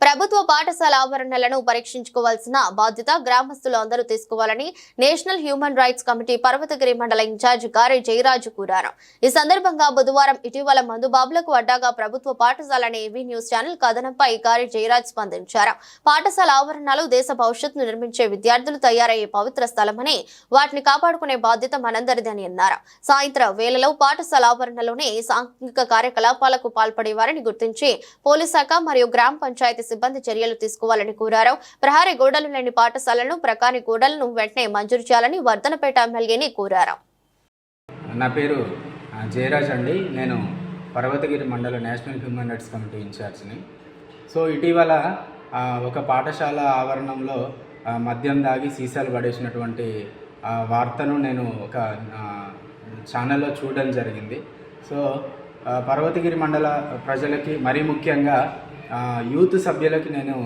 ప్రభుత్వ పాఠశాల ఆవరణలను పరీక్షించుకోవాల్సిన బాధ్యత గ్రామస్తులు అందరూ తీసుకోవాలని national human rights committee Parvathagiri మండల ఇన్ఛార్జ్ గారి జయరాజు కోరారు. ఈ సందర్భంగా బుధవారం ఇటీవల మందుబాబులకు అడ్డాగా ప్రభుత్వ పాఠశాల అనే ఏవీ న్యూస్ ఛానల్ కథనంపై గారి జయరాజ్ స్పందించారు. పాఠశాల ఆవరణాలు దేశ భవిష్యత్తును నిర్మించే విద్యార్థులు తయారయ్యే పవిత్ర స్థలమని వాటిని కాపాడుకునే బాధ్యత మనందరిదని అన్నారు. సాయంత్రం వేళలో పాఠశాల ఆవరణలోనే సాంఘిక కార్యకలాపాలకు పాల్పడేవారని గుర్తించి పోలీస్ శాఖ మరియు గ్రామ పంచాయతీ సిబ్బంది చర్యలు తీసుకోవాలని కోరారు. ప్రహారీ గోడలు లేని పాఠశాలను ప్రకారి గోడలను వెంటనే మంజూరు చేయాలని వర్ధనపేట ఎమ్మెల్యేని కోరారు. నా పేరు జయరాజ్ అండి. నేను పర్వతగిరి మండల నేషనల్ హ్యూమన్ రైట్స్ కమిటీ ఇన్ఛార్జ్ని. సో ఇటీవల ఒక పాఠశాల ఆవరణంలో మద్యం దాగి సీసాలు పడేసినటువంటి వార్తను నేను ఒక ఛానల్లో చూడడం జరిగింది. సో పర్వతగిరి మండల ప్రజలకి మరీ ముఖ్యంగా యూత్ సభ్యులకి నేను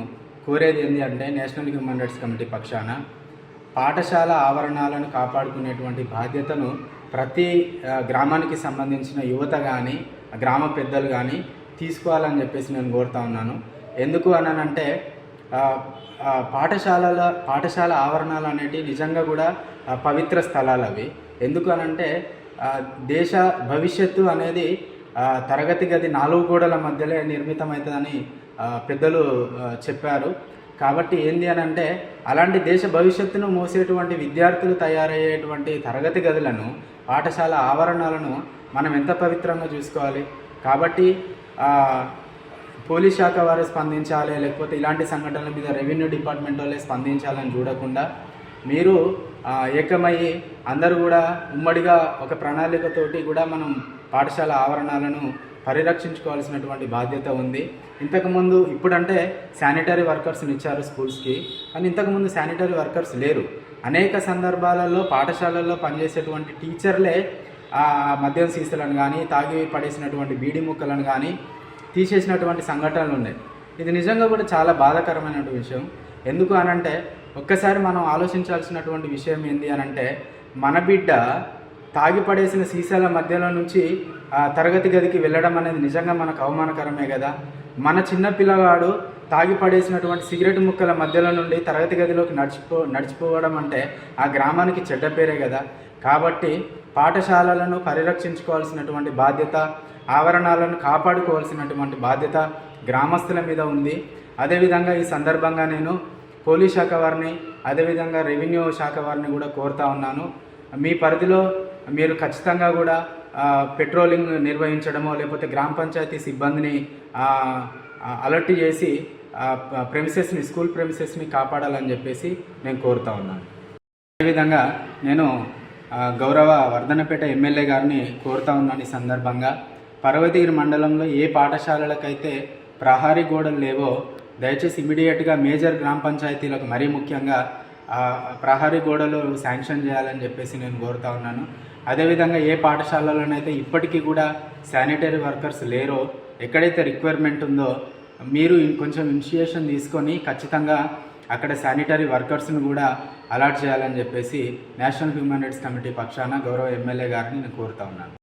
కోరేది ఏంటి అంటే నేషనల్ హ్యూమన్ రైట్స్ కమిటీ పక్షాన పాఠశాల ఆవరణాలను కాపాడుకునేటువంటి బాధ్యతను ప్రతి గ్రామానికి సంబంధించిన యువత కానీ గ్రామ పెద్దలు కానీ తీసుకోవాలని చెప్పేసి నేను కోరుతా ఉన్నాను. ఎందుకు అనంటే పాఠశాలల పాఠశాల ఆవరణాలు అనేటివి నిజంగా కూడా పవిత్ర స్థలాలు అవి ఎందుకు అనంటే దేశ భవిష్యత్తు అనేది తరగతి గది నాలుగు గోడల మధ్యలో నిర్మితమవుతుందని పెద్దలు చెప్పారు. కాబట్టి ఏంది అని అంటే అలాంటి దేశ భవిష్యత్తును మోసేటువంటి విద్యార్థులు తయారయ్యేటువంటి తరగతి గదులను పాఠశాల ఆవరణాలను మనం ఎంత పవిత్రంగా చూసుకోవాలి? కాబట్టి పోలీస్ శాఖ వారు స్పందించాలి లేకపోతే ఇలాంటి సంఘటనల మీద రెవెన్యూ డిపార్ట్మెంట్ వాళ్ళే స్పందించాలని చూడకుండా మీరు ఏకమయ్యి అందరూ కూడా ఉమ్మడిగా ఒక ప్రణాళికతోటి కూడా మనం పాఠశాల ఆవరణాలను పరిరక్షించుకోవాల్సినటువంటి బాధ్యత ఉంది. ఇంతకుముందు ఇప్పుడంటే శానిటరీ వర్కర్స్ని ఇచ్చారు స్కూల్స్కి కానీ ఇంతకుముందు శానిటరీ వర్కర్స్ లేరు. అనేక సందర్భాలలో పాఠశాలల్లో పనిచేసేటువంటి టీచర్లే ఆ మద్యం సీసలను కానీ తాగి పడేసినటువంటి బీడి ముక్కలను కానీ తీసేసినటువంటి సంఘటనలు ఉన్నాయి. ఇది నిజంగా కూడా చాలా బాధాకరమైన విషయం. ఎందుకు అనంటే ఒక్కసారి మనం ఆలోచించాల్సినటువంటి విషయం ఏంటి అనంటే మన బిడ్డ తాగి పడేసిన సీసాల మధ్యలో నుంచి తరగతి గదికి వెళ్ళడం అనేది నిజంగా మనకు అవమానకరమే కదా? మన చిన్న పిల్లవాడు తాగి పడేసినటువంటి సిగరెట్ ముక్కల మధ్యలో నుండి తరగతి గదిలోకి నడిచిపో నడిచిపోవడం అంటే ఆ గ్రామానికి చెడ్డ పేరే కదా? కాబట్టి పాఠశాలలను పరిరక్షించుకోవాల్సినటువంటి బాధ్యత ఆవరణాలను కాపాడుకోవాల్సినటువంటి బాధ్యత గ్రామస్తుల మీద ఉంది. అదేవిధంగా ఈ సందర్భంగా నేను పోలీస్ శాఖ వారిని అదేవిధంగా రెవెన్యూ శాఖ వారిని కూడా కోరుతా ఉన్నాను. మీ పరిధిలో మీరు ఖచ్చితంగా కూడా పెట్రోలింగ్ నిర్వహించడమో లేకపోతే గ్రామ పంచాయతీ సిబ్బందిని అలర్ట్ చేసి ప్రెమిసెస్ని స్కూల్ ప్రెమిసెస్ని కాపాడాలని చెప్పేసి నేను కోరుతా ఉన్నాను. అదేవిధంగా నేను గౌరవ వర్ధనపేట ఎమ్మెల్యే గారిని కోరుతా ఉన్నాను ఈ సందర్భంగా. పర్వతగిరి మండలంలో ఏ పాఠశాలలకైతే ప్రహారీ గోడలు లేవో దయచేసి ఇమీడియట్గా మేజర్ గ్రామ పంచాయతీలకు మరీ ముఖ్యంగా ప్రహారీ గోడలు శాంక్షన్ చేయాలని చెప్పేసి నేను కోరుతా ఉన్నాను. అదేవిధంగా ఏ పాఠశాలలోనైతే ఇప్పటికీ కూడా శానిటరీ వర్కర్స్ లేరో ఎక్కడైతే రిక్వైర్మెంట్ ఉందో మీరు కొంచెం ఇనిషియేషన్ తీసుకొని ఖచ్చితంగా అక్కడ శానిటరీ వర్కర్స్ను కూడా అలాట్ చేయాలని చెప్పేసి నేషనల్ హ్యూమన్ రైట్స్ కమిటీ పక్షాన గౌరవ ఎమ్మెల్యే గారిని నేను కోరుతా ఉన్నాను.